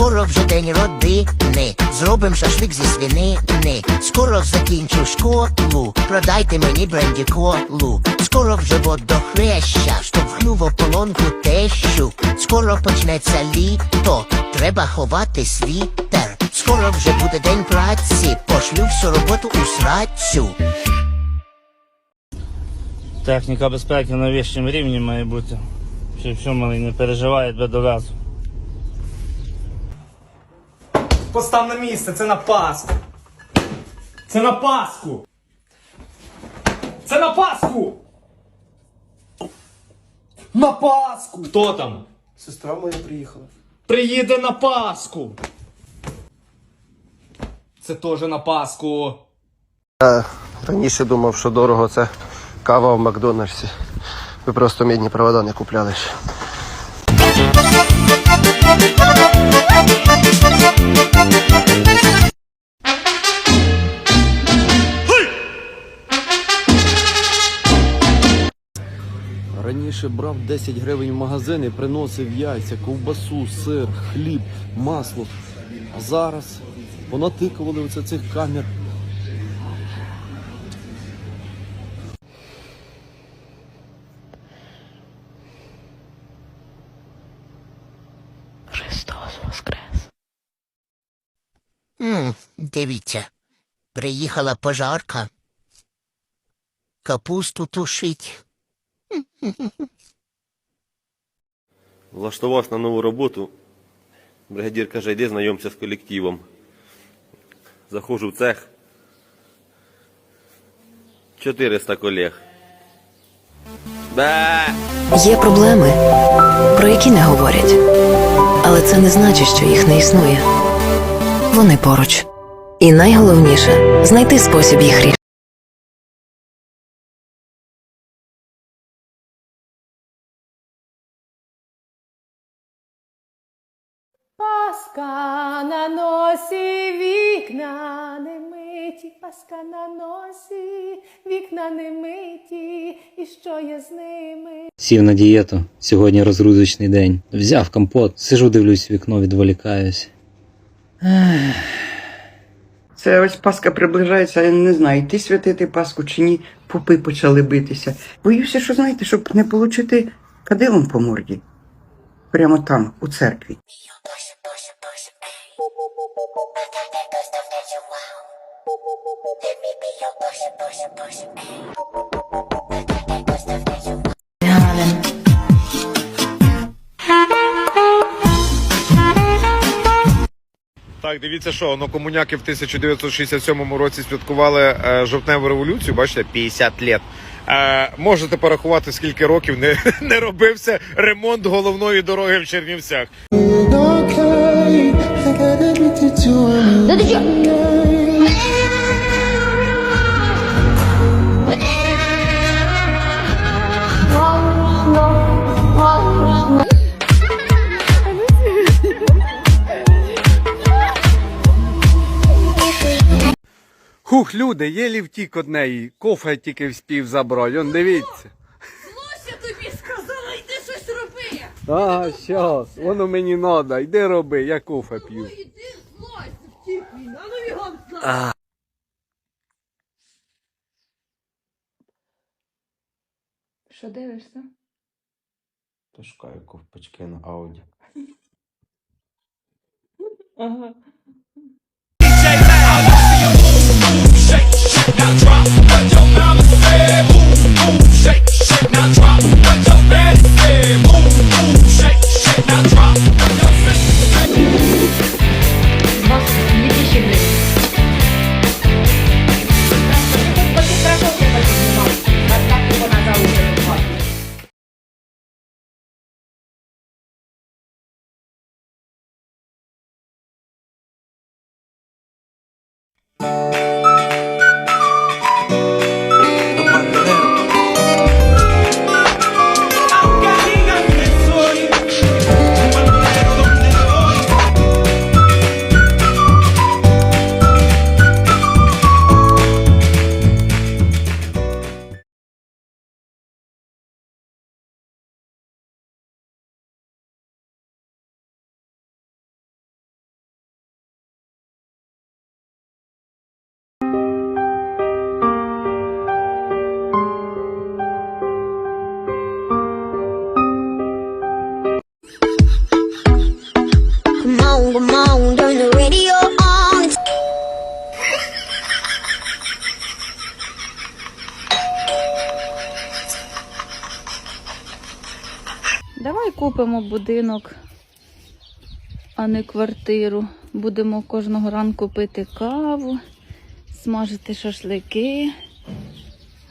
Скоро вже день родини, зробим шашлик зі свинини. Скоро закінчу школу, продайте мені бренді колу. Скоро вже водохреща, штовхну в ополонку тещу. Скоро почнеться літо, треба ховати світер. Скоро вже буде день праці, пошлю всю роботу у срацю. Техніка безпеки на вищому рівні має бути. Все, все малий, не переживай, я тебе довезу. Постав на місце, це на Пасху. Це на Пасху. Це на Пасху. На Пасху. Хто там? Сестра моя приїхала. Приїде на Пасху. Це теж на Пасху. Раніше думав, що дорого це кава в Макдональдсі. Ви просто мідні провода не купляли ще. Раніше брав 10 гривень в магазин і приносив яйця, ковбасу, сир, хліб, масло. А зараз понатикували оце цих камер. Дивіться, приїхала пожарка. Капусту тушить. Влаштувався на нову роботу. Бригадір каже, йди знайомся з колективом. Заходжу в цех. 400 колег. Бе! Є проблеми, про які не говорять. Але це не значить, що їх не існує. Вони поруч. І найголовніше знайти спосіб їх рішення. Паска на носі, вікна не миті, паска на носі, вікна не миті, і що є з ними? Сів на дієту. Сьогодні розгрузочний день. Взяв компот, сижу, дивлюсь в вікно, відволікаюсь. Це ось Пасха приближається, я не знаю, йти святити Пасху чи ні, пупи почали битися. Боюся, що знаєте, щоб не отримати кадилом по морді. Прямо там, у церкві. Так, дивіться, що ну, комуняки в 1967 році святкували е, жовтневу революцію, бачите, 50 літ. Е, можете порахувати, скільки років не, не робився ремонт головної дороги в Чернівцях. Хух, люди, єлі втік од неї. Кофе тільки вспів забрати. Он дивіться. Я тобі сказала, йди щось роби. А, щас, воно мені надо. Йди роби, я кофе п'ю. Ну, Іди злость, втік він, а ну його знає. Що дивишся? То шукаю ковпачки на ауді. Ага. Купимо будинок, а не квартиру. Будемо кожного ранку пити каву, смажити шашлики.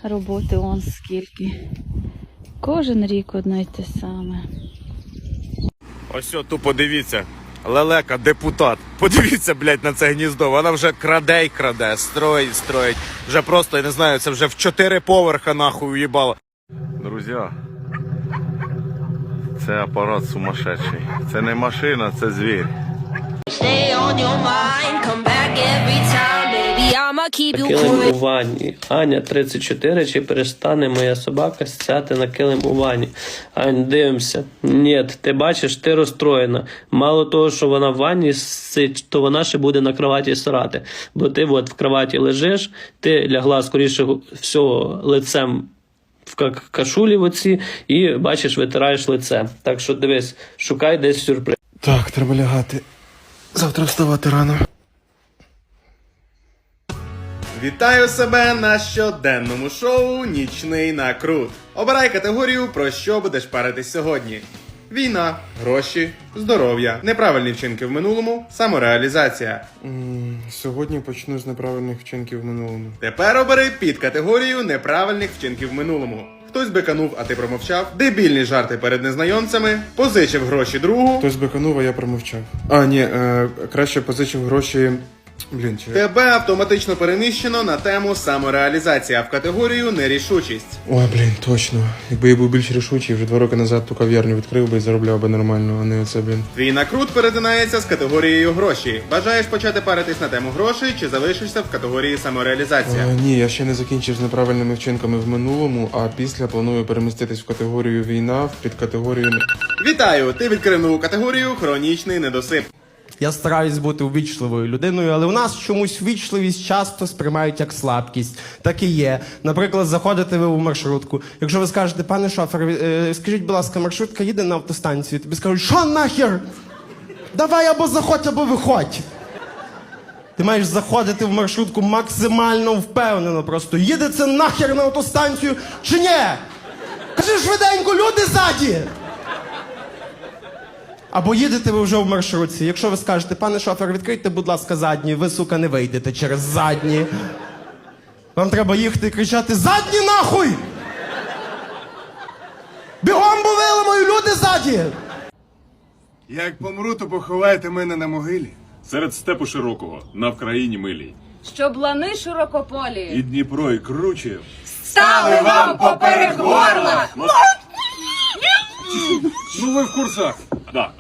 Роботи он скільки. Кожен рік одне й те саме. Ось о, тупо дивіться. Лелека, депутат. Подивіться, блядь, на це гніздо. Вона вже краде й краде, строїть, строїть. Вже просто, я не знаю, це вже в чотири поверха нахуй уїбало. Друзі, це апарат сумасшедший. Це не машина, це звір. Килим у ванні. Аня 34, чи перестане моя собака сяти на килим у ванні? Ань, дивимося. Ні, ти бачиш, ти розстроєна. Мало того, що вона в ванні сить, то вона ще буде на кроваті срати. Бо ти от в кроваті лежиш, ти лягла скоріше всього лицем в кашулі в оці і бачиш, витираєш лице. Так що дивись, шукай десь сюрприз. Так, треба лягати. Завтра вставати рано. Вітаю себе на щоденному шоу Нічний накрут. Обирай категорію, про що будеш паритись сьогодні. Війна, гроші, здоров'я, неправильні вчинки в минулому, самореалізація. Сьогодні почну з неправильних вчинків в минулому. Тепер обери під категорію неправильних вчинків в минулому. Хтось биканув, а ти промовчав, дебільні жарти перед незнайомцями, позичив гроші другу. Хтось биканув, а я промовчав. А, ні, е, краще позичив гроші. Блін, чи. Тебе автоматично переміщено на тему самореалізація в категорію нерішучість. Ой, блін, точно. Якби я був більш рішучий, вже два роки назад ту кав'ярню відкрив би і заробляв би нормально, а не оце, блін. Твій накрут перетинається з категорією гроші. Бажаєш почати паритись на тему грошей чи залишишся в категорії самореалізація? Е, ні, я ще не закінчив з неправильними вчинками в минулому, а після планую переміститись в категорію війна, в підкатегорію. Вітаю! Ти відкрив нову категорію хронічний недосип. Я стараюсь бути увічливою людиною, але у нас чомусь вічливість часто сприймають як слабкість. Так і є. Наприклад, заходите ви в маршрутку. Якщо ви скажете, пане шофер, е, скажіть, будь ласка, маршрутка їде на автостанцію. Тобі скажуть, що нахер? Давай або заходь, або виходь. Ти маєш заходити в маршрутку максимально впевнено. Просто їде це нахер на автостанцію чи ні? Кажи швиденько, люди ззаді! Або їдете ви вже в маршрутці. Якщо ви скажете, пане шофер, відкрийте, будь ласка, задні, ви, сука, не вийдете через задні. Вам треба їхати і кричати задні нахуй! Бігом бо виламаю, люди ззаді! Як помру, то поховайте мене на могилі. Серед степу широкого, на Вкраїні милій. Щоб лани широкополі І Дніпро, і круче. стали вам поперек горла! Ну ви в курсах. だ。